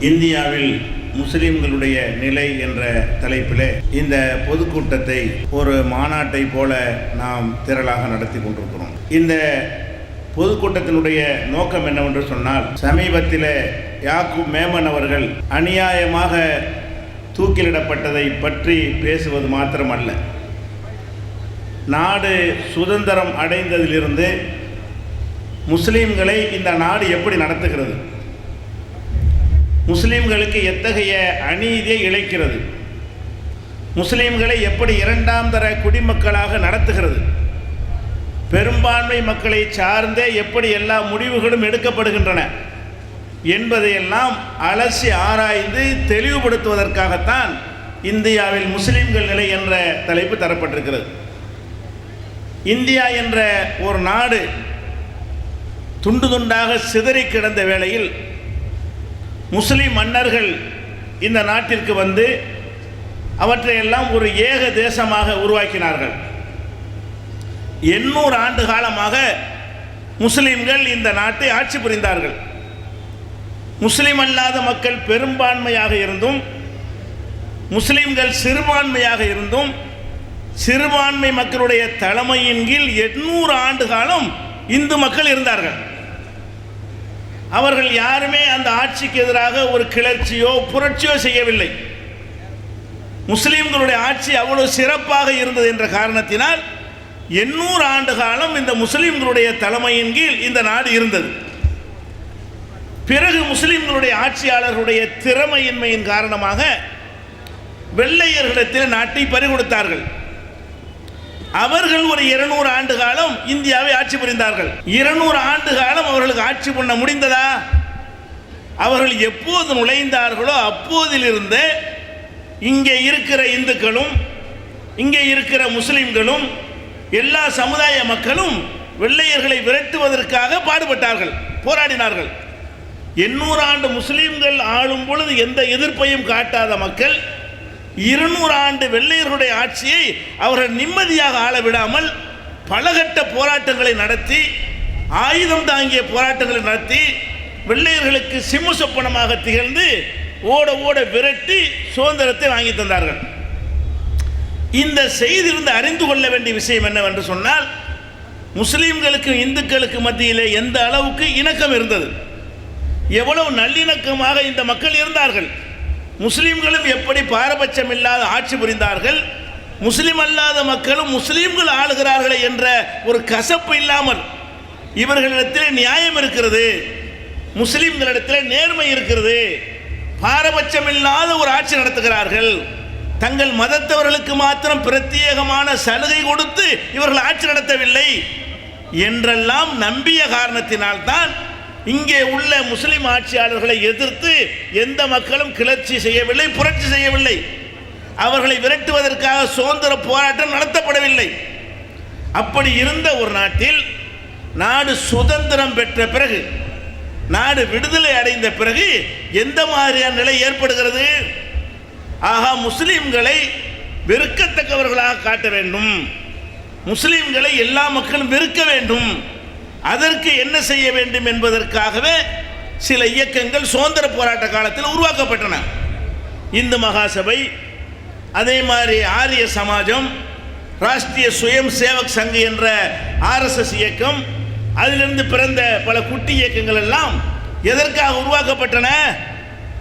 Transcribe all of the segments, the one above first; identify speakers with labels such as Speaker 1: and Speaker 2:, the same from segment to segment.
Speaker 1: இந்தியாவில் முஸ்லிம்களுடைய நிலை என்ற தலைப்பிலே இந்த பொதுக்கூட்டத்தை ஒரு மாநாட்டை போல நாம் திரளாக நடத்தி கொண்டிருக்கிறோம். இந்த பொதுக்கூட்டத்தினுடைய நோக்கம் என்னவென்று சொன்னால் சமீபத்தில் யாக்கூப் மேமன் அவர்கள் அநியாயமாக தூக்கிலிடப்பட்டதை பற்றி பேசுவது மாத்திரமல்ல. நாடு சுதந்திரம் அடைந்ததிலிருந்து முஸ்லீம்களை இந்த நாடு எப்படி நடத்துகிறது? முஸ்லீம்களுக்கு எத்தகைய அநீதியை இழைக்கிறது? முஸ்லீம்களை எப்படி இரண்டாம் தர குடிமக்களாக நடத்துகிறது? பெரும்பான்மை மக்களை சார்ந்தே எப்படி எல்லா முடிவுகளும் எடுக்கப்படுகின்றன? என்பதையெல்லாம் அலசி ஆராய்ந்து தெளிவுபடுத்துவதற்காகத்தான் இந்தியாவில் முஸ்லீம்கள் நிலை என்ற தலைப்பு தரப்பட்டிருக்கிறது. இந்தியா என்ற ஒரு நாடு துண்டு துண்டாக சிதறி கிடந்த வேளையில் முஸ்லீம் மன்னர்கள் இந்த நாட்டிற்கு வந்து அவற்றையெல்லாம் ஒரு ஏக தேசமாக உருவாக்கினார்கள். எண்ணூறு ஆண்டு காலமாக முஸ்லீம்கள் இந்த நாட்டை ஆட்சி புரிந்தார்கள். முஸ்லீம் அல்லாத மக்கள் பெரும்பான்மையாக இருந்தும் முஸ்லீம்கள் சிறுபான்மையாக இருந்தும் சிறுபான்மை மக்களுடைய தலைமையின் கீழ் எண்ணூறு ஆண்டு காலம் இந்து மக்கள் இருந்தார்கள். அவர்கள் யாருமே அந்த ஆட்சிக்கு எதிராக ஒரு கிளர்ச்சியோ புரட்சியோ செய்யவில்லை. முஸ்லீம்களுடைய ஆட்சி அவ்வளவு சிறப்பாக இருந்தது என்ற காரணத்தினால் எண்ணூறு ஆண்டு காலம் இந்த முஸ்லீம்களுடைய தலைமையின் கீழ் இந்த நாடு இருந்தது. பிறகு முஸ்லீம்களுடைய ஆட்சியாளர்களுடைய திறமையின்மையின் காரணமாக வெள்ளையர்களிடத்தில் நாட்டை பறிகொடுத்தார்கள். அவர்கள் ஒரு இருநூறு ஆண்டு காலம் இந்தியாவை ஆட்சி புரிந்தார்கள். இருநூறு ஆண்டு காலம் அவர்களுக்கு ஆட்சி பண்ண முடிந்ததா? அவர்கள் எப்போது நுழைந்தார்களோ அப்போதிலிருந்து இங்கே இருக்கிற இந்துக்களும் இங்கே இருக்கிற முஸ்லிம்களும் எல்லா சமுதாய மக்களும் வெள்ளையர்களை விரட்டுவதற்காக பாடுபட்டார்கள் போராடினார்கள். எண்ணூறு ஆண்டு முஸ்லீம்கள் ஆளும் பொழுது எந்த எதிர்ப்பையும் காட்டாத மக்கள் இருநூறு ஆண்டு வெள்ளையர்களுடைய ஆட்சியை அவர்கள் நிம்மதியாக ஆள விடாமல் பலகட்ட போராட்டங்களை நடத்தி ஆயுதம் தாங்கிய போராட்டங்களை நடத்தி வெள்ளையர்களுக்கு சிம்மு சொப்பனமாக திகழ்ந்து ஓட ஓட விரட்டி சுதந்திரத்தை வாங்கி தந்தார்கள். இந்த செய்தியிலிருந்து அறிந்து கொள்ள வேண்டிய விஷயம் என்னவென்று சொன்னால் முஸ்லீம்களுக்கும் இந்துக்களுக்கு மத்தியிலே எந்த அளவுக்கு இணக்கம் இருந்தது? எவ்வளவு நல்லிணக்கமாக இந்த மக்கள் இருந்தார்கள்? முஸ்லீம்களும் எப்படி பாரபட்சம் இல்லாத ஆட்சி புரிந்தார்கள்? முஸ்லீம் அல்லாத மக்களும் முஸ்லீம்கள் ஆளுகிறார்களே என்ற ஒரு கசப்பு இல்லாமல் இவர்களிடத்தில் நியாயம் இருக்கிறது. முஸ்லீம்களிடத்தில் நேர்மை இருக்கிறது. பாரபட்சம் இல்லாத ஒரு ஆட்சி நடத்துகிறார்கள். தங்கள் மதத்தவர்களுக்கு மாத்திரம் பிரத்யேகமான சலுகை கொடுத்து இவர்கள் ஆட்சி நடத்தவில்லை என்றெல்லாம் நம்பிய காரணத்தினால்தான் இங்கே உள்ள முஸ்லிம் ஆட்சியாளர்களை எதிர்த்து எந்த மக்களும் கிளர்ச்சி செய்யவில்லை புரட்சி செய்யவில்லை. அவர்களை விரட்டுவதற்காக சுதந்திர போராட்டம் நடத்தப்படவில்லை. அப்படி இருந்த ஒரு நாட்டில் நாடு சுதந்திரம் பெற்ற பிறகு நாடு விடுதலை அடைந்த பிறகு எந்த மாதிரியான நிலை ஏற்படுகிறது? ஆகா முஸ்லீம்களை வெறுக்கத்தக்கவர்களாக காட்ட வேண்டும். முஸ்லீம்களை எல்லா மக்களும் வெறுக்க வேண்டும். அதற்கு என்ன செய்ய வேண்டும் என்பதற்காகவே சில இயக்கங்கள் சுதந்திர போராட்ட காலத்தில் உருவாக்கப்பட்டன. இந்து மகாசபை அதே மாதிரி ஆரிய சமாஜம் ராஷ்டிரிய சுயம் சேவக் சங்க என்ற ஆர்எஸ்எஸ் இயக்கம் அதிலிருந்து பிறந்த பல குட்டி இயக்கங்கள் எல்லாம் எதற்காக உருவாக்கப்பட்டன?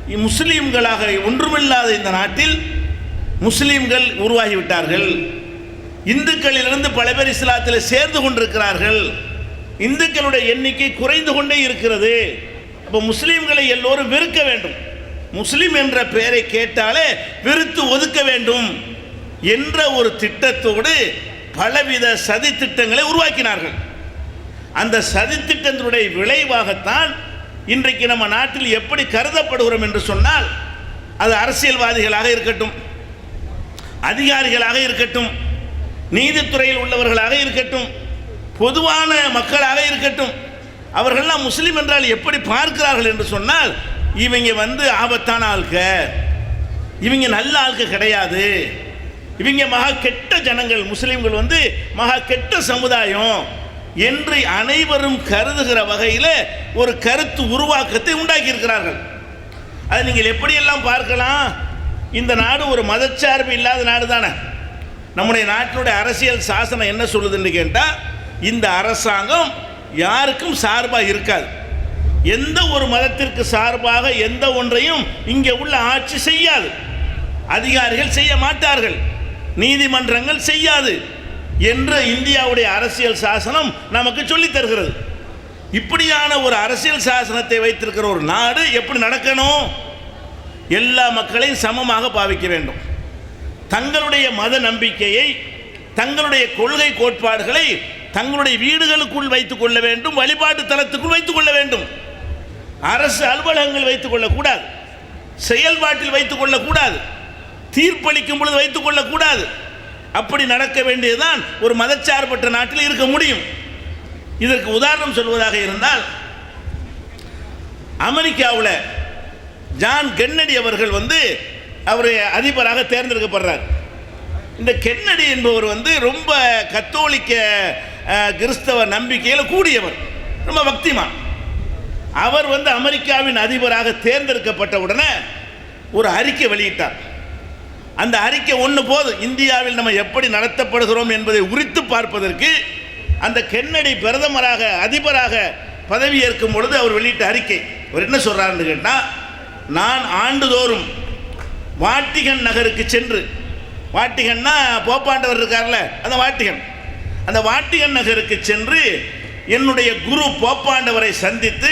Speaker 1: முஸ்லீம்களாக ஒன்றுமில்லாத இந்த நாட்டில் முஸ்லீம்கள் உருவாகிவிட்டார்கள். இந்துக்களிலிருந்து பல பேர் இஸ்லாத்தில் சேர்ந்து கொண்டிருக்கிறார்கள். இந்துக்களுடைய எண்ணிக்கை குறைந்து கொண்டே இருக்கிறது. அப்போ முஸ்லீம்களை எல்லோரும் வெறுக்க வேண்டும். முஸ்லீம் என்ற பெயரை கேட்டாலே வெறுத்து ஒதுக்க வேண்டும் என்ற ஒரு திட்டத்தோடு பலவித சதி திட்டங்களை உருவாக்கினார்கள். அந்த சதி திட்டத்தினுடைய விளைவாகத்தான் இன்றைக்கு நம்ம நாட்டில் எப்படி கருதப்படுகிறோம் என்று சொன்னால் அது அரசியல்வாதிகளாக இருக்கட்டும் அதிகாரிகளாக இருக்கட்டும் நீதித்துறையில் உள்ளவர்களாக இருக்கட்டும் பொதுவான மக்களாக இருக்கட்டும். அவர்கள்லாம் முஸ்லீம் என்றால் எப்படி பார்க்கிறார்கள் என்று சொன்னால் இவங்க வந்து ஆபத்தான ஆள்க. இவங்க நல்ல ஆள்க கிடையாது. இவங்க மகா கெட்ட ஜனங்கள் முஸ்லீம்கள் வந்து மகா கெட்ட சமுதாயம் என்று அனைவரும் கருதுகிற வகையில் ஒரு கருத்து உருவாக்கத்தை உண்டாக்கி இருக்கிறார்கள் அதை நீங்கள் எப்படியெல்லாம் பார்க்கலாம்? இந்த நாடு ஒரு மதச்சார்பு இல்லாத நாடு தானே நம்முடைய நாட்டினுடைய அரசியல் சாசனம் என்ன சொல்லுதுன்னு கேட்டால் இந்த அரசாங்கம் யாருக்கும் சார்பாக இருக்காது. எந்த ஒரு மதத்திற்கு சார்பாக எந்த ஒன்றையும் இங்கே உள்ள ஆட்சி செய்யாது. அதிகாரிகள் செய்ய மாட்டார்கள். நீதிமன்றங்கள் செய்யாது என்று இந்தியாவுடைய அரசியல் சாசனம் நமக்கு சொல்லித் தருகிறது. இப்படியான ஒரு அரசியல் சாசனத்தை வைத்திருக்கிற ஒரு நாடு எப்படி நடக்கணும்? எல்லா மக்களையும் சமமாக பாவிக்க வேண்டும். தங்களுடைய மத நம்பிக்கையை தங்களுடைய கொள்கை கோட்பாடுகளை தங்களுடைய வீடுகளுக்குள் வைத்துக் கொள்ள வேண்டும் வழிபாட்டு தளத்துக்குள் வைத்துக் கொள்ள வேண்டும். அரசு அலுவலகங்கள் வைத்துக் கொள்ளக்கூடாது. செயல்பாட்டில் வைத்துக் கொள்ளக்கூடாது. தீர்ப்பளிக்கும் பொழுது வைத்துக் கொள்ளக்கூடாது. அப்படி நடக்க வேண்டியதுதான் ஒரு மதச்சார்பற்ற நாட்டில் இருக்க முடியும். இதற்கு உதாரணம் சொல்வதாக இருந்தால் அமெரிக்காவில் ஜான் கென்னடி அவர்கள் வந்து அவர் அதிபராக தேர்ந்தெடுக்கப்படுறார். இந்த கென்னடி என்பவர் வந்து ரொம்ப கத்தோலிக்க கிறிஸ்தவ நம்பிக்கையில் கூடியவர். ரொம்ப பக்திமான். அவர் வந்து அமெரிக்காவின் அதிபராக தேர்ந்தெடுக்கப்பட்ட உடனே ஒரு அறிக்கை வெளியிட்டார். அந்த அறிக்கை ஒன்று போதும் இந்தியாவில் நம்ம எப்படி நடத்தப்படுகிறோம் என்பதை உரித்து பார்ப்பதற்கு அந்த கென்னடி பிரதமராக அதிபராக பதவி ஏற்கும் பொழுது அவர் வெளியிட்ட அறிக்கை. அவர் என்ன சொல்கிறாருன்னு கேட்டால் நான் ஆண்டுதோறும் வாட்டிகன் நகருக்கு சென்று வாட்டிகன்னா போப்பாண்டவர் இருக்கார்ல அந்த வாட்டிகன். அந்த வாட்டியன் நகருக்கு சென்று என்னுடைய குரு போப்பாண்டவரை சந்தித்து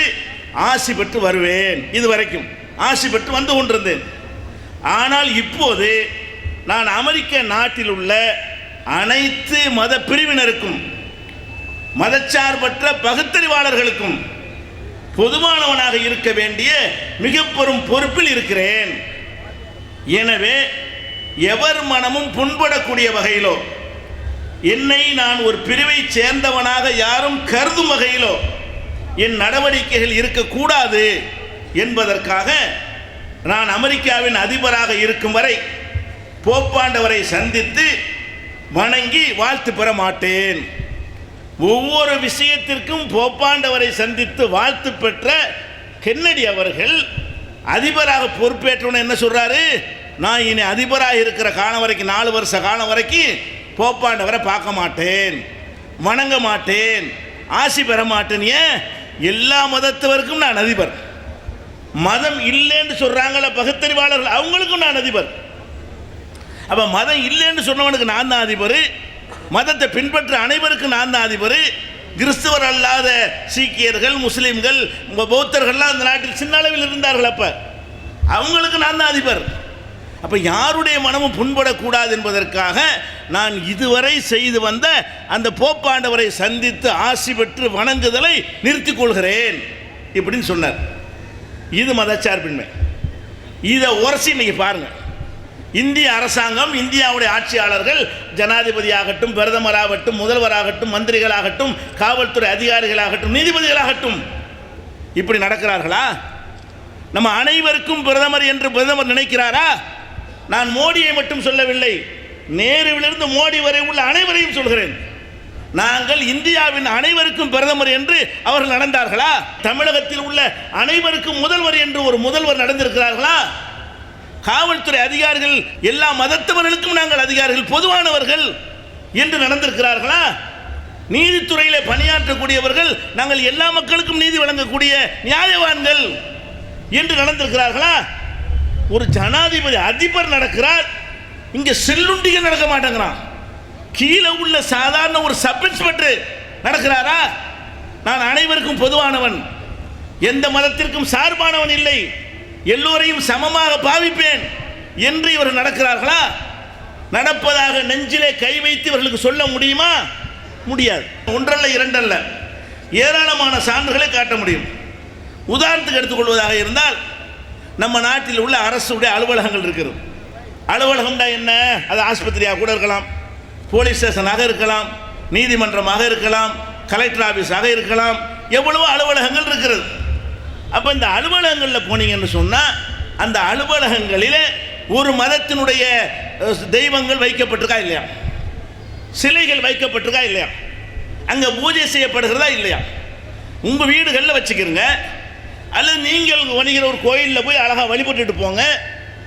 Speaker 1: ஆசி பெற்று வருவேன். இது வரைக்கும் ஆசி பெற்று வந்து கொண்டிருந்தேன். ஆனால் இப்போது நான் அமெரிக்க நாட்டில் உள்ள அனைத்து மத பிரிவினருக்கும் மதச்சார்பற்ற பகுத்தறிவாளர்களுக்கும் பொதுவானவனாக இருக்க வேண்டிய மிக பெரும் பொறுப்பில் இருக்கிறேன். எனவே எவர் மனமும் புண்படக்கூடிய வகையிலோ என்னை நான் ஒரு பிரிவை சேர்ந்தவனாக யாரும் கருதும் வகையிலோ என் நடவடிக்கைகள் இருக்கக்கூடாது என்பதற்காக நான் அமெரிக்காவின் அதிபராக இருக்கும் வரை போப்பாண்டவரை சந்தித்து வணங்கி வாழ்த்து பெற மாட்டேன். ஒவ்வொரு விஷயத்திற்கும் போப்பாண்டவரை சந்தித்து வாழ்த்து பெற்ற கென்னடி அவர்கள் அதிபராக பொறுப்பேற்றவன என்ன சொல்கிறாரு நான் இனி அதிபராக இருக்கிற காலம் வரைக்கும் நாலு வருஷ காலம் வரைக்கும் போப்பாண்டவரை பார்க்க மாட்டேன் வணங்க மாட்டேன் ஆசி பெற மாட்டேன். ஏன்? எல்லா மதத்தவருக்கும் நான் அதிபர். மதம் இல்லைன்னு சொல்கிறாங்கள பகுத்தறிவாளர்கள் அவங்களுக்கும் நான் அதிபர். அப்போ மதம் இல்லைன்னு சொன்னவனுக்கு நான் தான் அதிபர். மதத்தை பின்பற்ற அனைவருக்கும் நான் தான் அதிபர். கிறிஸ்தவர் அல்லாத சீக்கியர்கள் முஸ்லீம்கள் பௌத்தர்கள்லாம் அந்த நாட்டில் சின்ன அளவில் இருந்தார்கள் அப்போ. அவங்களுக்கு நான் தான் அதிபர். அப்போ யாருடைய மனமும் புண்படக்கூடாது என்பதற்காக நான் இதுவரை செய்து வந்த அந்த போப்பாண்டவரை சந்தித்து ஆசி பெற்று வணங்குதலை நிறுத்திக் கொள்கிறேன் இப்படின்னு சொன்னார். இது மதச்சார்பின்மை. இதை உரசி இன்னைக்கு பாருங்கள் இந்திய அரசாங்கம் இந்தியாவுடைய ஆட்சியாளர்கள் ஜனாதிபதியாகட்டும் பிரதமராகட்டும் முதல்வராகட்டும் மந்திரிகளாகட்டும் காவல்துறை அதிகாரிகளாகட்டும் நீதிபதிகளாகட்டும் இப்படி நடக்கிறார்களா? நம்ம அனைவருக்கும் பிரதமர் என்று பிரதமர் நினைக்கிறாரா? நான் மோடியை மட்டும் சொல்லவில்லை நேருவிலிருந்து மோடி வரை உள்ள அனைவரையும் சொல்கிறேன். நாங்கள் இந்தியாவின் அனைவருக்கும் பிரதமர் என்று அவர்கள் நடந்தார்களா? தமிழகத்தில் உள்ள அனைவருக்கும் முதல்வர் என்று ஒரு முதல்வர் நடந்திருக்கிறார்களா? காவல்துறை அதிகாரிகள் எல்லா மதத்தவர்களுக்கும் நாங்கள் அதிகாரிகள் பொதுவானவர்கள் என்று நடந்திருக்கிறார்களா? நீதித்துறையில் பணியாற்றக்கூடியவர்கள் நாங்கள் எல்லா மக்களுக்கும் நீதி வழங்கக்கூடிய நியாயவான்கள் என்று நடந்திருக்கிறார்களா? ஒரு ஜனாதிபதி அதிபர் நடக்கிறார் இங்கே செல்லுண்டிகள் நடக்க மாட்டேங்கிறான். கீழே உள்ள சாதாரண ஒரு சப் இன்ஸ்பெக்டர் நடக்கிறாரா? நான் அனைவருக்கும் பொதுவானவன். எந்த மதத்திற்கும் சார்பானவன் இல்லை. எல்லோரையும் சமமாக பாவிப்பேன் என்று இவர் நடக்கிறார்களா? நடப்பதாக நெஞ்சிலே கை வைத்து இவர்களுக்கு சொல்ல முடியுமா? முடியாது. ஒன்றல்ல இரண்டல்ல. ஏராளமான சான்றுகளை காட்ட முடியும். உதாரணத்துக்கு எடுத்துக்கொள்வதாக இருந்தால் நம்ம நாட்டில் உள்ள அரசுடைய அலுவலகங்கள் இருக்கிறது. அலுவலகம்டா என்ன? அது ஆஸ்பத்திரியாக கூட இருக்கலாம். போலீஸ் ஸ்டேஷனாக இருக்கலாம். நீதிமன்றமாக இருக்கலாம். கலெக்டர் ஆஃபீஸாக இருக்கலாம். எவ்வளவோ அலுவலகங்கள் இருக்கிறது. அப்போ இந்த அலுவலகங்களில் போனீங்கன்னு சொன்னால் அந்த அலுவலகங்களில் ஒரு மதத்தினுடைய தெய்வங்கள் வைக்கப்பட்டிருக்கா இல்லையா? சிலைகள் வைக்கப்பட்டிருக்கா இல்லையா? அங்கே பூஜை செய்யப்படுகிறதா இல்லையா? உங்கள் வீடுகளில் வச்சுக்கிறங்க அல்லது நீங்கள் வணிகிற ஒரு கோயிலில் போய் அழகாக வழிபட்டுட்டு போங்க.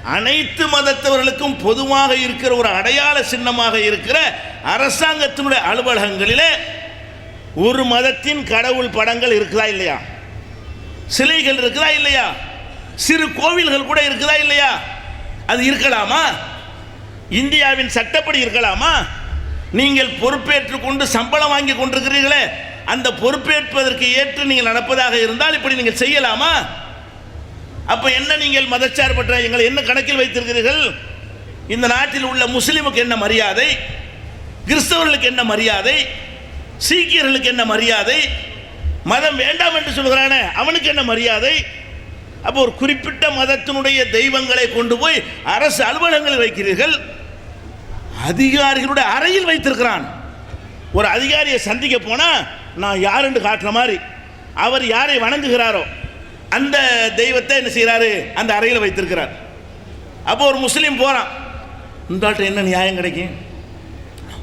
Speaker 1: அனைத்து மதத்தவர்களுக்கும் பொதுவாக இருக்கிற ஒரு அடையாள சின்னமாக இருக்கிற அரசாங்கத்தினுடைய அலுவலகங்களிலே ஒரு மதத்தின் கடவுள் படங்கள் இருக்குதா இல்லையா? சிலைகள் இருக்குதா இல்லையா? சிறு கோவில்கள் கூட இருக்குதா இல்லையா? அது இருக்கலாமா? இந்தியாவின் சட்டப்படி இருக்கலாமா? நீங்கள் பொறுப்பேற்றுக் கொண்டு சம்பளம் வாங்கி கொண்டிருக்கிறீர்களே. அந்த பொறுப்பேற்பதற்கு ஏற்று நீங்கள் நடப்பதாக இருந்தால் இப்படி நீங்கள் செய்யலாமா? அப்போ என்ன நீங்கள் மதச்சார்பற்ற எங்களை என்ன கணக்கில் வைத்திருக்கிறீர்கள்? இந்த நாட்டில் உள்ள முஸ்லீமுக்கு என்ன மரியாதை? கிறிஸ்தவர்களுக்கு என்ன மரியாதை? சீக்கியர்களுக்கு என்ன மரியாதை? மதம் வேண்டாம் என்று சொல்கிறானே அவனுக்கு என்ன மரியாதை? அப்போ ஒரு குறிப்பிட்ட மதத்தினுடைய தெய்வங்களை கொண்டு போய் அரசு அலுவலகங்களில் வைக்கிறீர்கள். அதிகாரிகளுடைய அறையில் வைத்திருக்கிறான். ஒரு அதிகாரியை சந்திக்க போனால் நான் யாருன்னு காட்டுற மாதிரி அவர் யாரை வணங்குகிறாரோ அந்த தெய்வத்தை என்ன செய்கிறாரு? அந்த அறையில் வைத்திருக்கிறார். அப்போ ஒரு முஸ்லீம் போகிறான் இந்த என்ன நியாயம் கிடைக்கும்?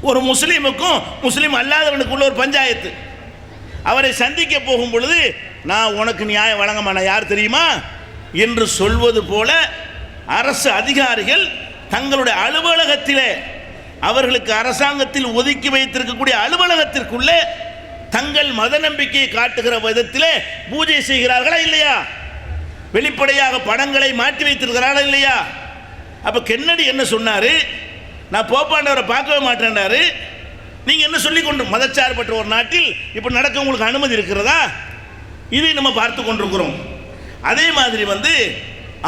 Speaker 1: ஒரு முஸ்லீமுக்கும் முஸ்லீம் அல்லாதவனுக்குள்ள ஒரு பஞ்சாயத்து. அவரை சந்திக்க போகும் பொழுது நான் உனக்கு நியாயம் வழங்க மாட்டேன் யார் தெரியுமா? என்று சொல்வது போல அரசு அதிகாரிகள் தங்களுடைய அலுவலகத்திலே அவர்களுக்கு அரசாங்கத்தில் ஒதுக்கி வைத்திருக்கக்கூடிய அலுவலகத்திற்குள்ளே தங்கள் மத நம்பிக்கையை காட்டுகிற விதத்தில் பூஜை செய்கிறார்களா இல்லையா? வெளிப்படையாக படங்களை மாற்றி வைத்திருக்கிறார்களா இல்லையா? அப்போ கென்னடி என்ன சொன்னாரு? நான் போப்பாண்டவரை பார்க்கவே மாட்டேன்டாரு. நீங்கள் என்ன சொல்லி கொண்டு மதச்சார்பற்ற ஒரு நாட்டில் இப்போ நடக்க உங்களுக்கு அனுமதி இருக்கிறதா? இதை நம்ம பார்த்து கொண்டிருக்கிறோம். அதே மாதிரி வந்து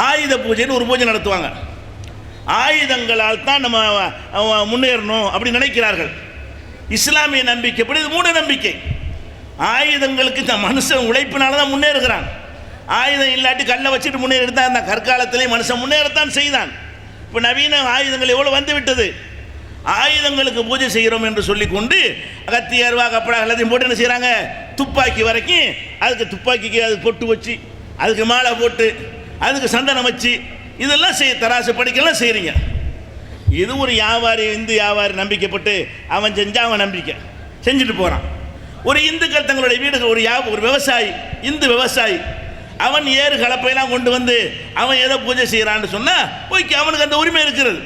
Speaker 1: ஆயுத பூஜைன்னு ஒரு பூஜை நடத்துவாங்க. ஆயுதங்களால் தான் நம்ம முன்னேறணும் அப்படி நினைக்கிறார்கள். இஸ்லாமிய நம்பிக்கைப்படி இது மூட நம்பிக்கை. ஆயுதங்களுக்கு இந்த மனுஷன் உழைப்பினால தான் முன்னேறுகிறான். ஆயுதம் இல்லாட்டி கல்லை வச்சுட்டு முன்னேறி தான் அந்த கற்காலத்திலே மனுஷன் முன்னேறத்தான் செய்தான். இப்போ நவீன ஆயுதங்கள் எவ்வளோ வந்து விட்டது? ஆயுதங்களுக்கு பூஜை செய்கிறோம் என்று சொல்லிக்கொண்டு அகத்தி அருவா கப்படா எல்லாத்தையும் போட்டு என்ன செய்கிறாங்க துப்பாக்கி வரைக்கும் அதுக்கு துப்பாக்கிக்கு அது பொட்டு வச்சு அதுக்கு மாலை போட்டு அதுக்கு சந்தனம் வச்சு இதெல்லாம் செய் தராசு படிக்கலாம் செய்கிறீங்க இது ஒரு வியாபாரி இந்து வியாபாரி நம்பிக்கைப்பட்டு அவன் செஞ்சால் அவன் நம்பிக்கை. செஞ்சுட்டு போகிறான் ஒரு இந்துக்கள் தங்களுடைய வீடுகள் ஒரு வியா- ஒரு விவசாயி இந்து விவசாயி. அவன் ஏறு கலப்பையெல்லாம் கொண்டு வந்து அவன் ஏதோ பூஜை செய்கிறான்னு சொன்னால் ஓகே அவனுக்கு அந்த உரிமை இருக்கிறது.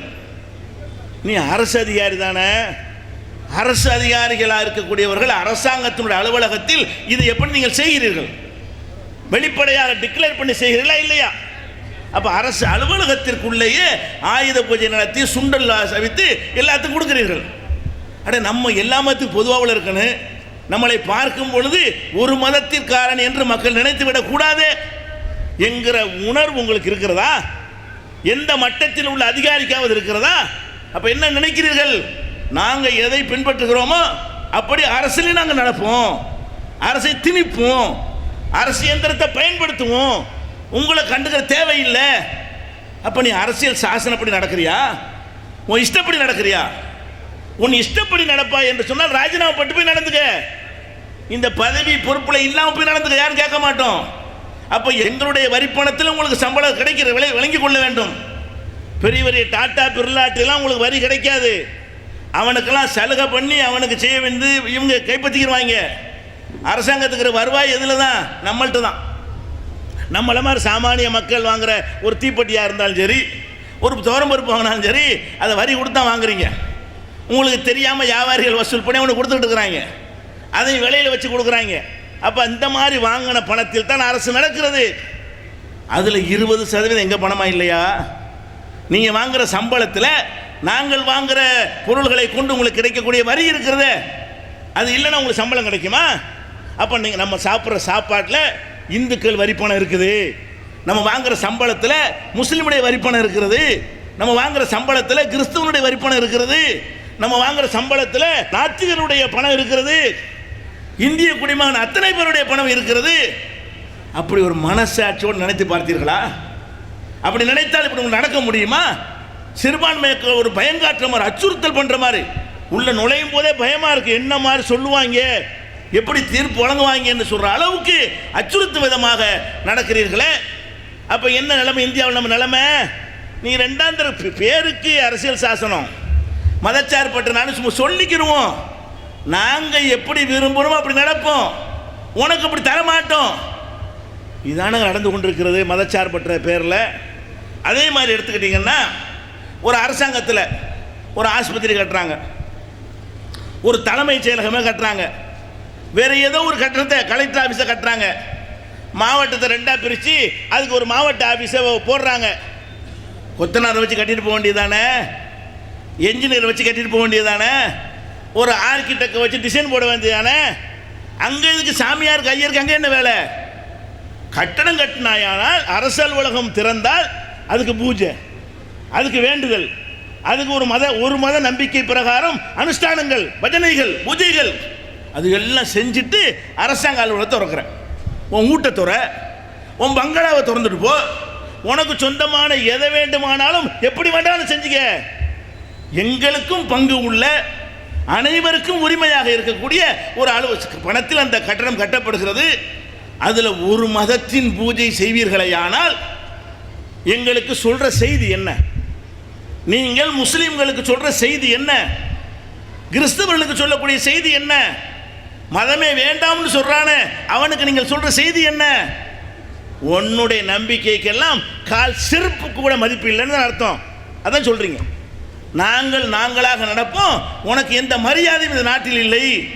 Speaker 1: நீ அரசு அதிகாரி தானே? அரசு அதிகாரிகளாக இருக்கக்கூடியவர்கள் அரசாங்கத்தினுடைய அலுவலகத்தில் இதை எப்படி நீங்கள் செய்கிறீர்கள்? வெளிப்படையாக டிக்ளேர் பண்ணி செய்கிறீர்களா இல்லையா? அப்போ அரசு அலுவலகத்திற்குள்ளேயே ஆயுத பூஜை நடத்தி சுண்டல் சவித்து எல்லாத்துக்கும் கொடுக்கிறீர்கள். அட நம்ம எல்லாமத்துக்கும் பொதுவாக இருக்கணும்? நம்மளை பார்க்கும் பொழுது ஒரு மதத்திற்காரன் என்று மக்கள் நினைத்து விடக்கூடாது என்கிற உணர்வு உங்களுக்கு இருக்கிறதா? எந்த மட்டத்தில் உள்ள அதிகாரிக்காவது இருக்கிறதா? அப்போ என்ன நினைக்கிறீர்கள்? நாங்கள் எதை பின்பற்றுகிறோமோ அப்படி அரசியலையும் நாங்கள் நடப்போம். அரசை திணிப்போம். அரசு இயந்திரத்தை பயன்படுத்துவோம். உங்களை கண்டுக்கிற தேவையில்லை. அப்போ நீ அரசியல் சாசனப்படி நடக்கிறியா? உன் இஷ்டப்படி நடக்கிறியா? உன் இஷ்டப்படி நடப்பா என்று சொன்னால் ராஜினாமா பட்டு போய் நடந்துக்க. இந்த பதவி பொறுப்பில் இல்லாமல் போய் நடந்துக்க யாரும் கேட்க மாட்டோம். அப்போ எங்களுடைய வரிப்பணத்தில் உங்களுக்கு சம்பளம் கிடைக்கிற விலை விளங்கி கொள்ள வேண்டும். பெரிய பெரிய டாட்டா பிர்லாட்டெல்லாம் உங்களுக்கு வரி கிடைக்காது. அவனுக்கெல்லாம் சலுகை பண்ணி அவனுக்கு செய்ய வந்து இவங்க கைப்பற்றிக்கிடுவாங்க அரசாங்கத்துக்கு வருவாய் எதில் தான் நம்மள்கிட்ட தான் நம்மள மாதிரி சாமானிய மக்கள் வாங்குகிற ஒரு தீப்பெட்டியாக இருந்தாலும் சரி ஒரு பருப்பு வாங்கினாலும் சரி அதை வரி கொடுத்து தான் வாங்குறீங்க. உங்களுக்கு தெரியாமல் வியாபாரிகள் வசூல் பண்ணி அவனுக்கு கொடுத்துட்டு இருக்கிறாங்க. அதை விலையில் வச்சு கொடுக்குறாங்க. அப்போ இந்த மாதிரி வாங்கின பணத்தில் தான் அரசு நடக்கிறது. அதில் இருபது சதவீதம் எங்கள் பணமா இல்லையா? நீங்கள் வாங்குகிற சம்பளத்தில் நாங்கள் வாங்குகிற பொருள்களை கொண்டு உங்களுக்கு கிடைக்கக்கூடிய வரி இருக்கிறது. அது இல்லைன்னா உங்களுக்கு சம்பளம் கிடைக்குமா? அப்போ நீங்கள் நம்ம சாப்பிட்ற சாப்பாட்டில் இந்துக்கள் வரி பணம் இருக்குது. நம்ம வாங்குகிற சம்பளத்தில் முஸ்லீமுடைய வரி பணம் இருக்கிறது. நம்ம வாங்குகிற சம்பளத்தில் கிறிஸ்துவனுடைய வரி பணம் இருக்கிறது. நம்ம வாங்குகிற சம்பளத்தில் நாத்திகருடைய பணம் இருக்கிறது. இந்திய குடிமகன் அத்தனை பேருடைய பணம் இருக்கிறது. அப்படி ஒரு மனசாட்சியோடு நினைத்து பார்த்தீர்களா? அப்படி நினைத்தால் இப்படி நடக்க முடியுமா? சிறுபான்மைக்கு ஒரு பயங்காட்டுற மாதிரி அச்சுறுத்தல் பண்ணுற மாதிரி. உள்ளே நுழையும் போதே பயமாக இருக்கு. என்ன மாதிரி சொல்லுவாங்க? எப்படி தீர்ப்பு வழங்குவாங்கன்னு சொல்கிற அளவுக்கு அச்சுறுத்தும் விதமாக நடக்கிறீர்களே. அப்போ என்ன நிலைமை? இந்தியாவில் நம்ம நிலைமை? நீ ரெண்டாந்தர பே- பேருக்கு அரசியல் சாசனம். மதச்சார்பட்ட நான் சும்மா நாங்கள் எப்படி விரும்புகிறோமோ அப்படி நடப்போம். உனக்கு அப்படி தர மாட்டோம் இதான நடந்து கொண்டிருக்கிறது மதச்சார்பற்ற பேரில். அதே மாதிரி எடுத்துக்கிட்டிங்கன்னா ஒரு அரசாங்கத்தில் ஒரு ஆஸ்பத்திரி கட்டுறாங்க. ஒரு தலைமைச் செயலகமே கட்டுறாங்க. வேறு ஏதோ ஒரு கட்டணத்தை கலெக்டர் ஆஃபீஸை கட்டுறாங்க. மாவட்டத்தை ரெண்டாக பிரித்து அதுக்கு ஒரு மாவட்ட ஆஃபீஸை போடுறாங்க. கொத்தனாரை வச்சு கட்டிட்டு போக வேண்டியதானே என்ஜினியர் வச்சு கட்டிட்டு போக வேண்டியதானே ஒரு ஆர்கிடெக்டை வச்சு டிசைன் போட வேண்டியதானே? அங்கே இதுக்கு சாமியார் கையருக்கு அங்கே என்ன வேலை? கட்டடம் கட்டினாயானால் அரசு அலுவலகம் திறந்தால் அதுக்கு பூஜை அதுக்கு வேண்டுதல் அதுக்கு ஒரு மத ஒரு மத நம்பிக்கை பிரகாரம் அனுஷ்டானங்கள் பஜனைகள் பூஜைகள் அது எல்லாம் செஞ்சுட்டு அரசாங்க அலுவலகத்தை திறக்கிறேன். உன் வீட்டை துற உன் பங்களாவை திறந்துட்டு போ. உனக்கு சொந்தமான எதை வேண்டுமானாலும் எப்படி வேண்டாலும் செஞ்சுக்க. எங்களுக்கும் பங்கு உள்ள அனைவருக்கும் உரிமையாக இருக்கக்கூடிய ஒரு அளவு பணத்தில் அந்த கட்டடம் கட்டப்படுகிறது. அதில் ஒரு மதத்தின் பூஜை செய்வீர்களேயானால் எங்களுக்கு சொல்கிற செய்தி என்ன? நீங்கள் முஸ்லீம்களுக்கு சொல்கிற செய்தி என்ன? கிறிஸ்தவர்களுக்கு சொல்லக்கூடிய செய்தி என்ன? மதமே வேண்டாம்னு சொல்கிறானே அவனுக்கு நீங்கள் சொல்கிற செய்தி என்ன? உன்னுடைய நம்பிக்கைக்கெல்லாம் கால் செருப்பு கூட மதிப்பு இல்லைன்னு தான் அர்த்தம். அதான் சொல்கிறீங்க நாங்கள் நாங்களாக நடப்போம். உனக்கு எந்த மரியாதையும் இந்த நாட்டில் இல்லை.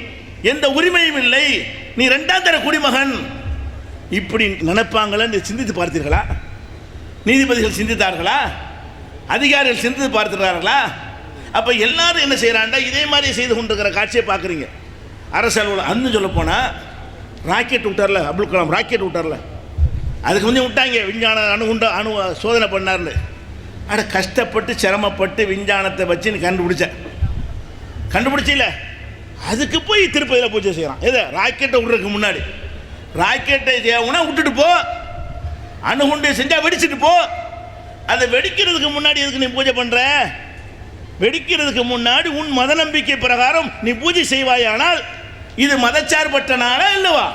Speaker 1: எந்த உரிமையும் இல்லை. நீ ரெண்டாம் தர குடிமகன். இப்படி நினைப்பாங்களன்னு சிந்தித்து பார்த்தீர்களா? நீதிபதிகள் சிந்தித்தார்களா? அதிகாரிகள் சிந்தித்து பார்த்துட்டார்களா அப்போ எல்லாரும் என்ன செய்கிறாண்டா இதே மாதிரி செய்து கொண்டிருக்கிற காட்சியை பார்க்குறீங்க. அரசு அலுவலகம் அன்னு சொல்ல போனால் ராக்கெட் விட்டார்ல அப்துல் கலாம் ராக்கெட் விட்டார்ல. அதுக்கு வந்து விட்டாங்க விஞ்ஞான அணுகுண்ட அணு சோதனை பண்ணார்னு. அட கஷ்டப்பட்டு சிரமப்பட்டு விஞ்ஞானத்தை வச்சு நீ கண்டுபிடிச்ச. கண்டுபிடிச்சில? அதுக்கு போய் திருப்பதியில் பூஜை செய்கிறான் எது? ராக்கெட்டை விட்றதுக்கு முன்னாடி. ராக்கெட்டை செய்யணும்னா விட்டுட்டு போ. அணுகுண்டு செஞ்சால் வெடிச்சிட்டு போ. அதை வெடிக்கிறதுக்கு முன்னாடி எதுக்கு நீ பூஜை பண்ணுற வெடிக்கிறதுக்கு முன்னாடி உன் மத நம்பிக்கை பிரகாரம் நீ பூஜை செய்வாயானால் இது மதச்சார்பற்ற நாளா இல்லவா?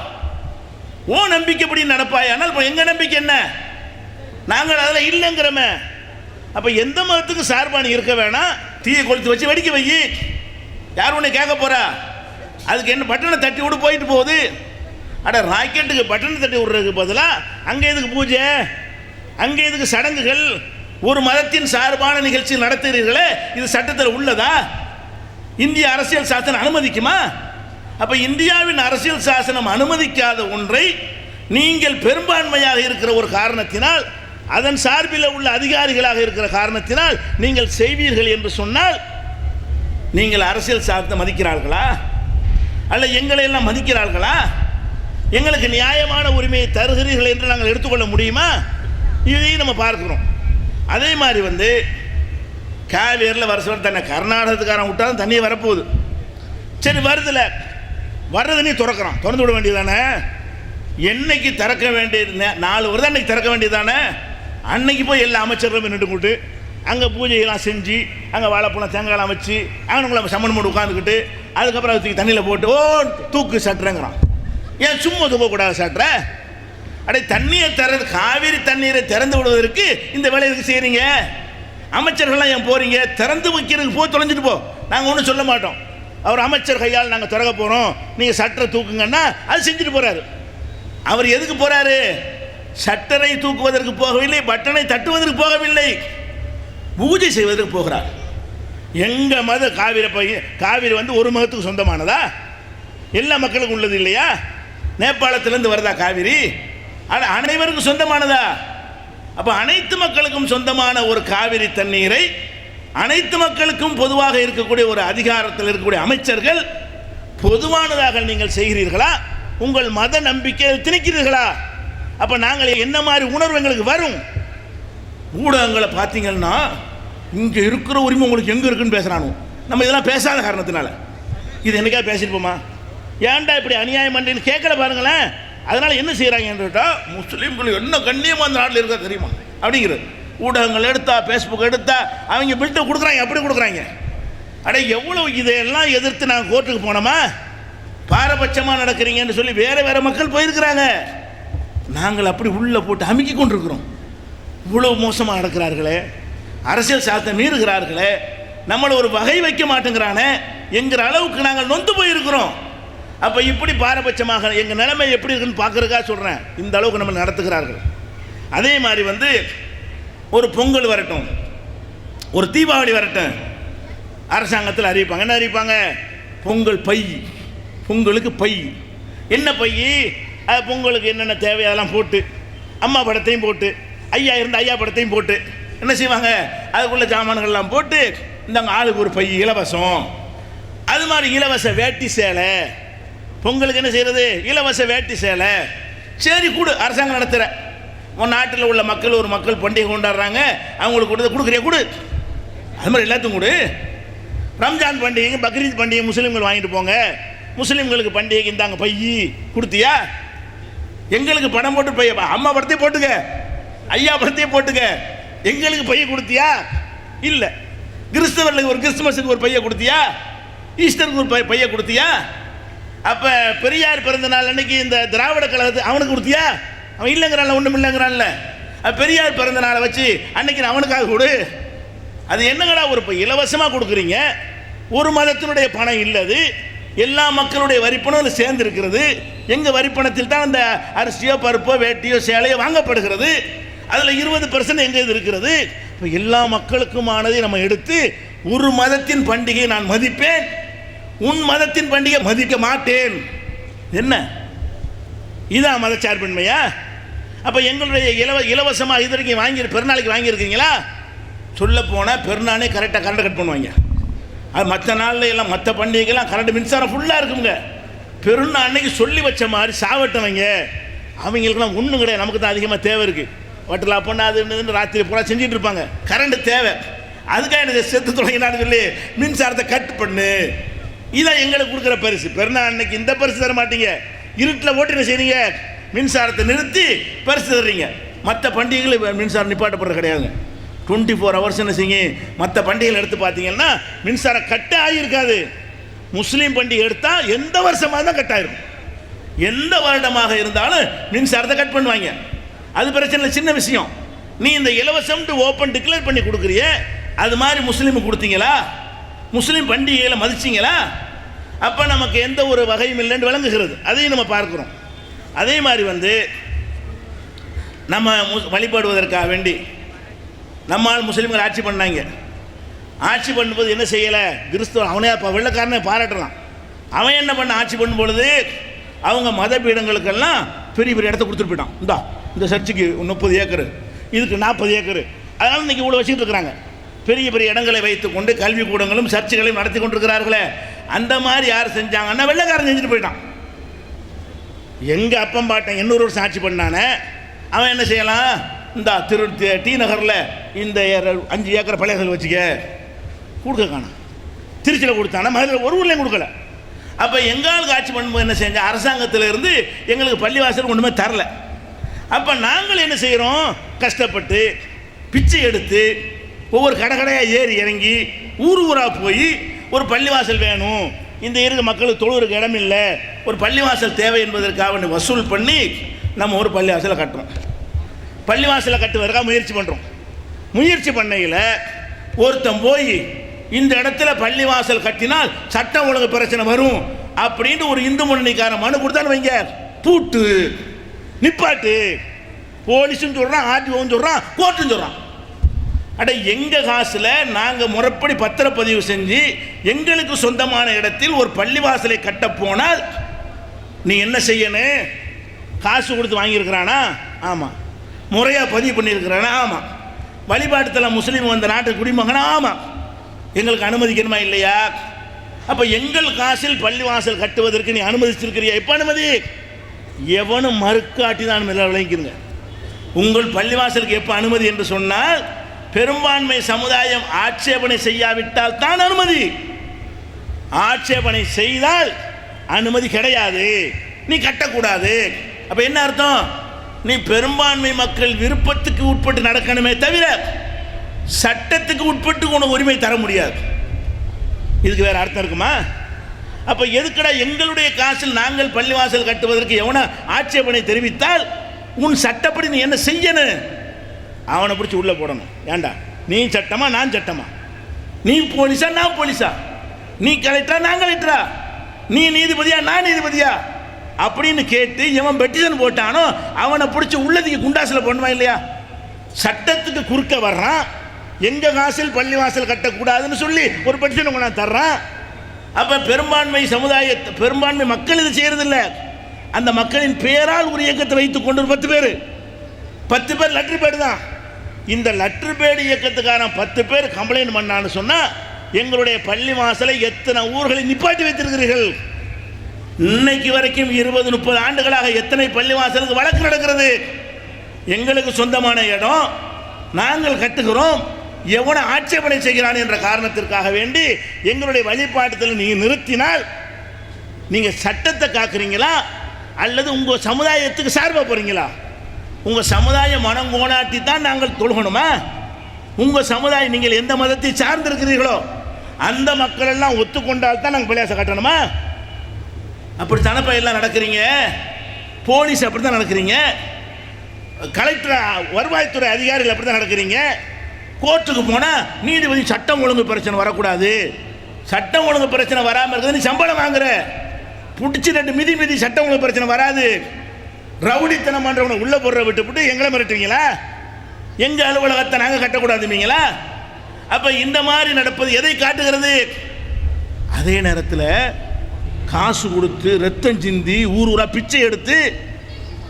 Speaker 1: ஓ நம்பிக்கைப்படி நடப்பாயானால் இப்போ எங்கள் நம்பிக்கை என்ன? நாங்கள் அதில் இல்லைங்கிறோமே. அப்போ எந்த மதத்துக்கு சார்பாணி இருக்க வேணாம். தீயை கொளுத்து வச்சு வெடிக்க வை. யார் உன்னை கேட்க போகிறா அதுக்கு என்ன பட்டனை தட்டி விட்டு போயிட்டு போகுது. அட ராக்கெட்டுக்கு பட்டனை தட்டி விடுறதுக்கு பதிலாக அங்கே எதுக்கு பூஜை? அங்கே எதுக்கு சடங்குகள்? ஒரு மதத்தின் சார்பான நிகழ்ச்சி நடத்துகிறீர்களே இது சட்டத்தில் உள்ளதா? இந்திய அரசியல் சாசனம் அனுமதிக்குமா? அப்போ இந்தியாவின் அரசியல் சாசனம் அனுமதிக்காத ஒன்றை நீங்கள் பெரும்பான்மையாக இருக்கிற ஒரு காரணத்தினால் அதன் சார்பில் உள்ள அதிகாரிகளாக இருக்கிற காரணத்தினால் நீங்கள் செய்வீர்கள் என்று சொன்னால் நீங்கள் அரசியல் சார்ந்த மதிக்கிறார்களா? அல்ல எங்களை எல்லாம் மதிக்கிறார்களா? எங்களுக்கு நியாயமான உரிமையை தருகிறீர்கள் என்று நாங்கள் எடுத்துக்கொள்ள முடியுமா? இதையும் நம்ம பார்க்குறோம். அதே மாதிரி வந்து காவேரியில் வருஷம் தன்னை கர்நாடகத்துக்காரன் விட்டாலும் தண்ணி வரப்போகுது. சரி வருதுல. வர்றது நீ திறக்கிறான். திறந்து விட வேண்டியதானே என்னைக்கு திறக்க வேண்டியது? நாலு வருது அன்னைக்கு திறக்க வேண்டியதானே அன்னைக்கு போய் எல்லா அமைச்சரும் நின்று கூட்டு அங்கே பூஜையெல்லாம் செஞ்சு அங்கே வாழைப்பழம் தேங்காயெல்லாம் வச்சு அவனுக்குள்ள சம்மன் போட்டு உட்காந்துக்கிட்டு அதுக்கப்புறம் அதை தூக்கி தண்ணியில் போட்டு ஓ தூக்கு சட்டுறேங்கிறான். ஏன் சும்மா தூக்கக்கூடாது சட்டுற? அடே தண்ணியை திறந்து காவிரி தண்ணீரை திறந்து விடுவதற்கு இந்த வேலையை எதுக்கு செய்கிறீங்க அமைச்சர்கள்லாம் ஏன் போகிறீங்க திறந்து வைக்கிறதுக்கு போய் தொலைஞ்சிட்டு போ. நாங்கள் ஒன்றும் சொல்ல மாட்டோம். அவர் அமைச்சர் கையால் நாங்கள் திறக்க போகிறோம் நீங்கள் சட்டரை தூக்குங்கன்னா அது செஞ்சுட்டு போகிறாரு அவர் எதுக்கு போகிறாரு சட்டரை தூக்குவதற்கு போகவில்லை பட்டனை தட்டுவதற்கு போகவில்லை. பூஜை செய்வதற்கு போகிறார். எங்கள் மத காவிரி பையன் காவிரி வந்து ஒரு மதத்துக்கு சொந்தமானதா? எல்லா மக்களுக்கும் உள்ளது இல்லையா? நேபாளத்திலேருந்து வருதா காவிரி? ஆனால் அனைவருக்கும் சொந்தமானதா? அப்போ அனைத்து மக்களுக்கும் சொந்தமான ஒரு காவிரி தண்ணீரை அனைத்து மக்களுக்கும் பொதுவாக இருக்கக்கூடிய ஒரு அதிகாரத்தில் இருக்கக்கூடிய அமைச்சர்கள் பொதுவானதாக நீங்கள் செய்கிறீர்களா? உங்கள் மத நம்பிக்கையில் திணிக்கிறீர்களா? அப்போ நாங்கள் என்ன மாதிரி உணர்வு எங்களுக்கு வரும்? ஊடகங்களை பார்த்தீங்கன்னா இங்கே இருக்கிற உரிமை உங்களுக்கு எங்கே இருக்குன்னு பேசுகிறானு நம்ம இதெல்லாம் பேசாத காரணத்தினால. இது என்னைக்கா பேசியிருப்போமா? ஏன்டா இப்படி அநியாயம் பண்ணுறீன்னு கேட்கல பாருங்களேன். அதனால் என்ன செய்கிறாங்கன்னு கேட்டால் முஸ்லீம்கள் என்ன கண்ணியமாக அந்த நாட்டில் இருக்கா தெரியுமா? அப்படிங்கிறது. ஊடகங்கள் எடுத்தா ஃபேஸ்புக் எடுத்தா அவங்க பில்ட்டை கொடுக்குறாங்க அப்படி கொடுக்குறாங்க. அட எவ்வளோ இதையெல்லாம் எதிர்த்து நாங்கள் கோர்ட்டுக்கு போனோமா? பாரபட்சமாக நடக்கிறீங்கன்னு சொல்லி வேறு வேறு மக்கள் போயிருக்கிறாங்க. நாங்கள் அப்படி உள்ளே போட்டு அமுக்கி கொண்டிருக்கிறோம். இவ்வளோ மோசமாக நடக்கிறார்களே. அரசியல் சாத்தம் மீறுகிறார்களே. நம்மளை ஒரு வகை வைக்க மாட்டேங்கிறானே என்கிற அளவுக்கு நாங்கள் நொந்து போயிருக்கிறோம். அப்போ இப்படி பாரபட்சமாக எங்கள் நிலைமை எப்படி இருக்குன்னு பார்க்கறதுக்காக சொல்கிறேன் இந்த அளவுக்கு நம்ம நடத்துகிறார்கள். அதே மாதிரி வந்து ஒரு பொங்கல் வரட்டும். ஒரு தீபாவளி வரட்டும். அரசாங்கத்தில் அறிவிப்பாங்க. என்ன அறிவிப்பாங்க? பொங்கல் பை. பொங்கலுக்கு பை. என்ன பை? அது பொங்கலுக்கு என்னென்ன தேவை அதெல்லாம் போட்டு அம்மா படத்தையும் போட்டு ஐயா இருந்த ஐயா படத்தையும் போட்டு என்ன செய்வாங்க? அதுக்குள்ள சாமான்கள்லாம் போட்டு இந்தாங்க ஆளுக்கு ஒரு பை இலவசம். அது மாதிரி இலவச வேட்டி சேலை. பொங்கலுக்கு என்ன செய்கிறது இலவச வேட்டி சேலை. சரி கொடு அரசாங்கம் நடத்துகிற உன் நாட்டில் உள்ள மக்கள் ஒரு மக்கள் பண்டிகை கொண்டாடுறாங்க அவங்களுக்கு கொடுத்து கொடுக்குறியா கொடு. அது மாதிரி எல்லாத்துக்கும் கொடு. ரம்ஜான் பண்டிகை பக்ரீத் பண்டிகை முஸ்லீம்கள் வாங்கிட்டு போங்க. முஸ்லீம்களுக்கு பண்டிகைக்கு இந்தாங்க பையி கொடுத்தியா? எங்களுக்கு பணம் போட்டு பைய அம்மா படத்தையும் போட்டுக்க. ஐயா படத்தையும் போட்டுக்க. எங்களுக்கு பைய கொடுத்தியா? இல்லை. கிறிஸ்தவர்களுக்கு ஒரு கிறிஸ்துமஸுக்கு ஒரு பைய கொடுத்தியா? ஈஸ்டருக்கு ஒரு பை பைய கொடுத்தியா? அப்போ பெரியார் பிறந்த நாள் அன்னைக்கு இந்த திராவிட கழகத்து அவனுக்கு கொடுத்தியா? அவன் இல்லைங்கிறான்ல ஒன்றும் இல்லைங்கிறான்ல. பெரியார் பிறந்த நாளை வச்சு அன்னைக்கு நான் அவனுக்காக கொடு. அது என்னங்கடா ஒரு இப்போ இலவசமாக கொடுக்குறீங்க? ஒரு மதத்தினுடைய பணம் இல்லது. எல்லா மக்களுடைய வரிப்பணம் அதில் சேர்ந்து இருக்கிறது எங்கள் வரிப்பணத்தில் தான் அந்த அரிசியோ பருப்போ வேட்டியோ சேலையோ வாங்கப்படுகிறது. அதில் இருபது பர்சன்ட் எங்கே இது இருக்கிறது? இப்போ எல்லா மக்களுக்குமானதை நம்ம எடுத்து ஒரு மதத்தின் பண்டிகையை நான் மதிப்பேன். உன் மதத்தின் பண்டிகை மதிக்க மாட்டேன். என்ன? இதான் மதச்சார்பின்மையா அப்போ எங்களுடைய இலவ இலவசமாக இது வரைக்கும் வாங்கி பெருநாளைக்கு வாங்கியிருக்கீங்களா? சொல்ல போனால் பெருநாளே கரெக்டாக கரண்ட் கட் பண்ணுவாங்க. அது மற்ற நாளில் எல்லாம் மற்ற பண்டிகைக்கெல்லாம் கரண்ட் மின்சாரம் ஃபுல்லாக இருக்குங்க. பெருநாள் அன்னைக்கு சொல்லி வச்ச மாதிரி சாவட்டவங்க அவங்களுக்குலாம் ஒன்றும் கிடையாது. நமக்கு தான் அதிகமாக தேவை இருக்குது வட்டலா பொண்ணு அது இதுன்னு ராத்திரி பூரா செஞ்சுட்டு இருப்பாங்க. கரண்ட் தேவை. அதுக்காக எனக்கு செத்து தொடங்கினான்னு சொல்லி மின்சாரத்தை கட் பண்ணு. இதான் எங்களுக்கு கொடுக்குற பரிசு. பெருநாள் அன்னைக்கு இந்த பரிசு தர மாட்டீங்க. இருட்டில் ஓட்டு என்ன செய்றீங்க. மின்சாரத்தை நிறுத்தி பரிசு தர்றீங்க. மற்ற பண்டிகைகளை மின்சாரம் நிப்பாட்டப்படுறது கிடையாதுங்க. டுவெண்ட்டி ஃபோர் ஹவர்ஸ்னு என்ன செய்யுங்க மற்ற பண்டிகைகள் எடுத்து பார்த்தீங்கன்னா மின்சாரம் கட் ஆகியிருக்காது முஸ்லீம் பண்டிகை எடுத்தால் எந்த வருஷமாக தான் கட் ஆகிருக்கும் எந்த வருடமாக இருந்தாலும் மின்சாரத்தை கட் பண்ணுவாங்க. அது பிரச்சனை சின்ன விஷயம். நீ இந்த இலவசம்ட்டு ஓப்பன் டிக்ளேர் பண்ணி கொடுக்குறிய அது மாதிரி முஸ்லீமுக்கு கொடுத்தீங்களா? முஸ்லீம் பண்டிகையில் மதிச்சிங்களா? அப்போ நமக்கு எந்த ஒரு வகையும் இல்லைன்னு விளங்குகிறது. அதையும் நம்ம பார்க்குறோம். அதே மாதிரி வந்து நம்ம மு- வழிபடுவதற்காக வேண்டி நம்மால் முஸ்லீம்கள் ஆட்சி பண்ணாங்க. ஆட்சி பண்ணும்போது என்ன செய்யலை? கிறிஸ்துவ அவனே அப்போ வெள்ளக்காரனை பாராட்டலாம் அவன் என்ன பண்ண? ஆட்சி பண்ணும் பொழுது அவங்க மத பீடங்களுக்கெல்லாம் பெரிய பெரிய இடத்த கொடுத்துட்டு போயிட்டான். இந்தா இந்த சர்ச்சுக்கு முப்பது ஏக்கரு இதுக்கு நாற்பது ஏக்கரு. அதனால் இன்னைக்கு இவ்வளோ வச்சுட்டு இருக்கிறாங்க. பெரிய பெரிய இடங்களை வைத்துக்கொண்டு கல்வி கூடங்களும் சர்ச்சுகளையும் நடத்தி கொண்டிருக்கிறார்களே. அந்த மாதிரி யார் செஞ்சாங்கன்னா வெள்ளைக்காரன் செஞ்சுட்டு போயிட்டான். எங்கள் அப்பம் பாட்டன் எண்ணூறு வருஷம் ஆட்சி பண்ணானே அவன் என்ன செய்யலாம்? இந்த திரு டி நகரில் இந்த அஞ்சு ஏக்கர் பழையகள் வச்சுக்க. கொடுக்க காணோம் திருச்சியில் கொடுத்தானா மதுரையில் ஒரு ஊர்லேயும் கொடுக்கல. அப்போ எங்களுக்கு ஆட்சி பண்ணும்போது என்ன செஞ்ச? அரசாங்கத்தில் இருந்து எங்களுக்கு பள்ளிவாசல் ஒன்றுமே தரல. அப்போ நாங்கள் என்ன செய்கிறோம் கஷ்டப்பட்டு பிச்சை எடுத்து ஒவ்வொரு கடை கடையாக ஏறி இறங்கி ஊர் ஊராக போய் ஒரு பள்ளிவாசல் வேணும். இந்த இருக்க மக்களுக்கு தொழுவருக்கு இடம் இல்லை ஒரு பள்ளிவாசல் தேவை என்பதற்காக வசூல் பண்ணி நம்ம ஒரு பள்ளிவாசலை கட்டுறோம். பள்ளிவாசலை கட்டுவதற்காக முயற்சி பண்ணுறோம் முயற்சி பண்ணையில் ஒருத்தன் போய் இந்த இடத்துல பள்ளிவாசல் கட்டினால் சட்டம் ஒழுங்கு பிரச்சனை வரும் அப்படின்ட்டு ஒரு இந்து முன்னணிக்கார மனு கொடுத்தான்னு வைங்க. பூட்டு நிப்பாட்டு. போலீஸும் சொல்கிறான் ஆர்டிஓவும் சொல்கிறான் கோர்ட்டும் சொல்கிறான் அட எங்கள் காசில் நாங்கள் முறைப்படி பத்திரப்பதிவு செஞ்சு எங்களுக்கு சொந்தமான இடத்தில் ஒரு பள்ளிவாசலை கட்ட போனால் நீ என்ன செய்யணும்? காசு கொடுத்து வாங்கியிருக்கிறானா? ஆமாம் முறையாக பதிவு பண்ணியிருக்கிறானா ஆமாம் வழிபாட்டுத்தில் முஸ்லீம் வந்த நாட்டு குடிமகனா ஆமாம் எங்களுக்கு அனுமதிக்கணுமா இல்லையா? அப்போ எங்கள் காசில் பள்ளிவாசல் கட்டுவதற்கு நீ அனுமதிச்சிருக்கிறியா? எப்போ அனுமதி? எவனும் மறுக்காட்டி தான் விளங்கிக்கிறங்க உங்கள் பள்ளிவாசலுக்கு எப்போ அனுமதி என்று சொன்னால் பெரும்பான்மை சமுதாயம் ஆட்சேபனை செய்யாவிட்டால் தான் அனுமதி. ஆட்சேபனை செய்தால் அனுமதி கிடையாது. நீ கட்டக்கூடாது. அப்போ என்ன அர்த்தம்? நீ பெரும்பான்மை மக்கள் விருப்பத்துக்கு உட்பட்டு நடக்கணுமே தவிர சட்டத்துக்கு உட்பட்டு உனக்கு உரிமை தர முடியாது. இதுக்கு வேறு அர்த்தம் இருக்குமா? அப்போ எதுக்கடா எங்களுடைய காசில் நாங்கள் பள்ளிவாசல் கட்டுவதற்கு எவனா ஆட்சேபனை தெரிவித்தால் உன் சட்டப்படி நீ என்ன செய்யணும் அவனை பிடிச்சி உள்ளே போடணும். ஏன்டா நீ சட்டமா நான் சட்டமா? நீ போலீஸா நான் போலீஸா? நீ கலெக்டரா நான் கலெக்டரா? நீ நீதிபதியா நான் நீதிபதியா? அப்படின்னு கேட்டு எவன் பெட்டிஷன் போட்டானோ அவனை பிடிச்சி உள்ளதுக்கு குண்டாசில் பண்ணுவான் இல்லையா? சட்டத்துக்கு குறுக்க வர்றான். எங்கள் காசில் பள்ளி வாசல் கட்டக்கூடாதுன்னு சொல்லி ஒரு பெட்டிஷன் கொண்டாந்து தர்றான். அப்போ பெரும்பான்மை சமுதாய பெரும்பான்மை மக்கள் இது செய்கிறதில்ல அந்த மக்களின் பேரால் ஒரு இயக்கத்தை வைத்துக் கொண்டு ஒரு பத்து பேர். பத்து பேர் லெட்ரு பேடு தான். இந்த லெட்ரு பேடு இயக்கத்துக்காரன் பத்து பேர் கம்ப்ளைண்ட் பண்ணான்னு சொன்னால் எங்களுடைய பள்ளி வாசலை எத்தனை ஊர்களை நிப்பாட்டி வைத்திருக்கிறீர்கள்? இன்னைக்கு வரைக்கும் இருபது முப்பது ஆண்டுகளாக எத்தனை பள்ளிவாசலுக்கு வழக்கு நடக்கிறது? எங்களுக்கு சொந்தமான இடம். நாங்கள் கட்டுகிறோம். எவனை ஆட்சேபனை செய்கிறான் என்ற காரணத்திற்காக வேண்டி எங்களுடைய வழிபாட்டுத்தில் நீங்கள் நிறுத்தினால் நீங்கள் சட்டத்தை காக்குறீங்களா? அல்லது உங்கள் சமுதாயத்துக்கு சார்பாக போகிறீங்களா உங்கள் சமுதாய மனம் கோணாட்டி தான் நாங்கள் தொழுகணுமா? உங்கள் சமுதாயம் நீங்கள் எந்த மதத்தை சார்ந்திருக்கிறீர்களோ அந்த மக்கள் எல்லாம் ஒத்துக்கொண்டால் தான் நாங்கள் பிள்ளையாசை கட்டணுமா? அப்படி தானப்பா எல்லாம் நடக்கிறீங்க? போலீஸ் அப்படி தான் நடக்கிறீங்க? கலெக்டர் வருவாய்த்துறை அதிகாரிகள் அப்படி தான் நடக்கிறீங்க? கோர்ட்டுக்கு போனால் நீதிபதி சட்டம் ஒழுங்கு பிரச்சனை வரக்கூடாது. சட்டம் ஒழுங்கு பிரச்சனை வராமல் இருக்குது நீ சம்பளம் வாங்குற. பிடிச்சி ரெண்டு மிதி மிதி சட்டம் ஒழுங்கு பிரச்சனை வராது. ரவுடித்தனம் பண்ணுறவனை உள்ளே போடுற விட்டு எங்களை மிரட்டுவீங்களா? எங்கள் அலுவலகத்தை நாங்கள் கட்டக்கூடாதுமீங்களா அப்போ இந்த மாதிரி நடப்பது எதை காட்டுகிறது? அதே நேரத்தில் காசு கொடுத்து ரத்தம் சிந்தி ஊர் ஊரா பிச்சை எடுத்து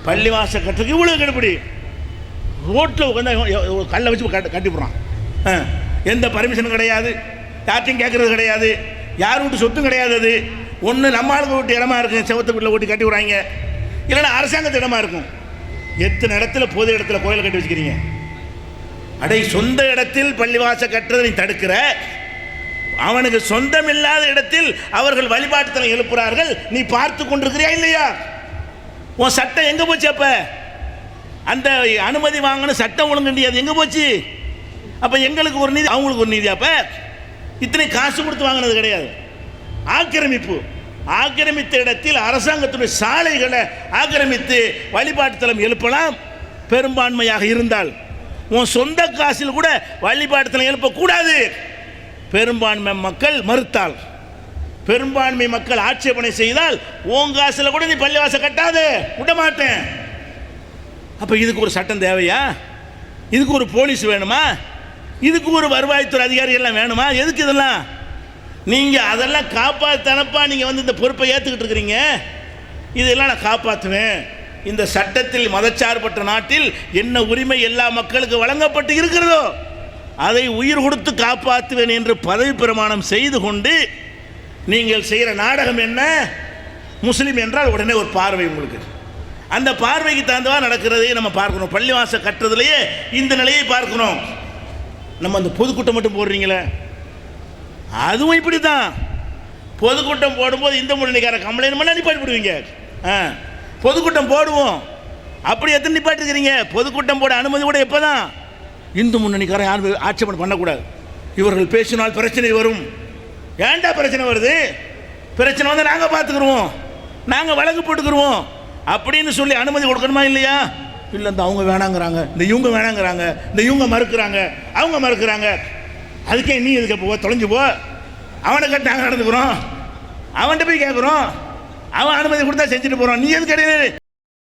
Speaker 1: பள்ளிவாச கட்டுறதுக்கு இவ்வளோ கெடுபடி ரோட்டில் உட்காந்து கல்லை வச்சு கட்டி கட்டிவிடுறான் ஆ, எந்த பர்மிஷனும் கிடையாது. யார்ட்டையும் கேட்குறது கிடையாது. யார் வீட்டு சொத்தும் கிடையாது அது. ஒன்று நம்ம ஆளுக்கு வீட்டு இடமா இருக்கும் செவத்து வீட்டில் ஓட்டி கட்டி விடுறாங்க. இல்லைன்னா அரசாங்கத்து இடமா இருக்கும். எத்தனை இடத்துல பொது இடத்துல கோயில் கட்டி வச்சுக்கிறீங்க? அடை சொந்த இடத்தில் பள்ளிவாச கட்டுறதை நீ தடுக்கிற? அவனுக்கு சொந்தம் இல்லாத இடத்தில் அவர்கள் வழிபாட்டுத்தலம் எழுப்புறார்கள். நீ பார்த்து கொண்டிருக்கிறியா இல்லையா? உன் சட்டம் எங்கே போச்சு அப்போ? அந்த அனுமதி வாங்கணும் சட்டம் ஒழுங்கு அது எங்கே போச்சு? அப்போ எங்களுக்கு ஒரு நீதி அவங்களுக்கு ஒரு நீதி அப்போ? இத்தனை காசு கொடுத்து வாங்கினது கிடையாது. ஆக்கிரமிப்பு. ஆக்கிரமித்த இடத்தில் அரசாங்கத்துடைய சாலைகளை ஆக்கிரமித்து வழிபாட்டுத்தலம் எழுப்பலாம். பெரும்பான்மையாக இருந்தால். உன் சொந்த காசில் கூட வழிபாட்டுத்தலம் எழுப்பக்கூடாது. பெரும்பான்மை மக்கள் மறுத்தால் பெரும்பான்மை மக்கள் ஆட்சேபனை செய்தால் ஓங்காசில் கூட நீ பள்ளிவாசம் கட்டாது விட மாட்டேன் அப்போ இதுக்கு ஒரு சட்டம் தேவையா? இதுக்கு ஒரு போலீஸ் வேணுமா? இதுக்கு ஒரு வருவாய்த்துறை அதிகாரிகள்லாம் வேணுமா? எதுக்கு இதெல்லாம்? நீங்கள் அதெல்லாம் காப்பாற்றனப்பா நீங்கள் வந்து இந்த பொறுப்பை ஏற்றுக்கிட்டு இருக்கிறீங்க. இதெல்லாம் நான் காப்பாற்றுவேன் இந்த சட்டத்தில் மதச்சார்பற்ற நாட்டில் என்ன உரிமை எல்லா மக்களுக்கு வழங்கப்பட்டு இருக்கிறதோ அதை உயிர் கொடுத்து காப்பாற்றுவேன் என்று பதவி பிரமாணம் செய்து கொண்டு நீங்கள் செய்கிற நாடகம் என்ன? முஸ்லீம் என்றால் உடனே ஒரு பார்வை உங்களுக்கு. அந்த பார்வைக்கு தகுந்தவா நடக்கிறதையே நம்ம பார்க்கணும். பள்ளிவாச கட்டுறதுலையே இந்த நிலையை பார்க்கணும். நம்ம அந்த பொதுக்கூட்டம் மட்டும் போடுறீங்களே? அதுவும் இப்படி தான் பொதுக்கூட்டம் போடும்போது இந்த முன்னணிக்கார கம்ப்ளைண்ட் பண்ணால் நிப்பாட்டி விடுவீங்க ஆ பொதுக்கூட்டம் போடுவோம். அப்படி எத்தனை நிப்பாட்டிருக்கிறீங்க? பொதுக்கூட்டம் போட அனுமதி கூட எப்போ தான் இந்து முன்னணிக்காரன் யாரும் ஆட்சேபனை பண்ணக்கூடாது. இவர்கள் பேசினால் பிரச்சனை வரும். ஏன்டா பிரச்சனை வருது? பிரச்சனை வந்து நாங்கள் பார்த்துக்குருவோம். நாங்கள் வழக்கு போட்டுக்குருவோம். அப்படின்னு சொல்லி அனுமதி கொடுக்கணுமா இல்லையா? இல்லை இந்த அவங்க வேணாங்கிறாங்க. இந்த இவங்க வேணாங்கிறாங்க. இந்த இவங்க மறுக்கிறாங்க. அவங்க மறுக்கிறாங்க. அதுக்கே நீ இதுக்கு போ தொலைஞ்சு போ. அவனை கட்டி நாங்கள் நடந்துக்கிறோம். அவன்கிட்ட போய் கேட்குறோம் அவன் அனுமதி கொடுத்தா செஞ்சுட்டு போகிறோம் நீ எது கிடையாது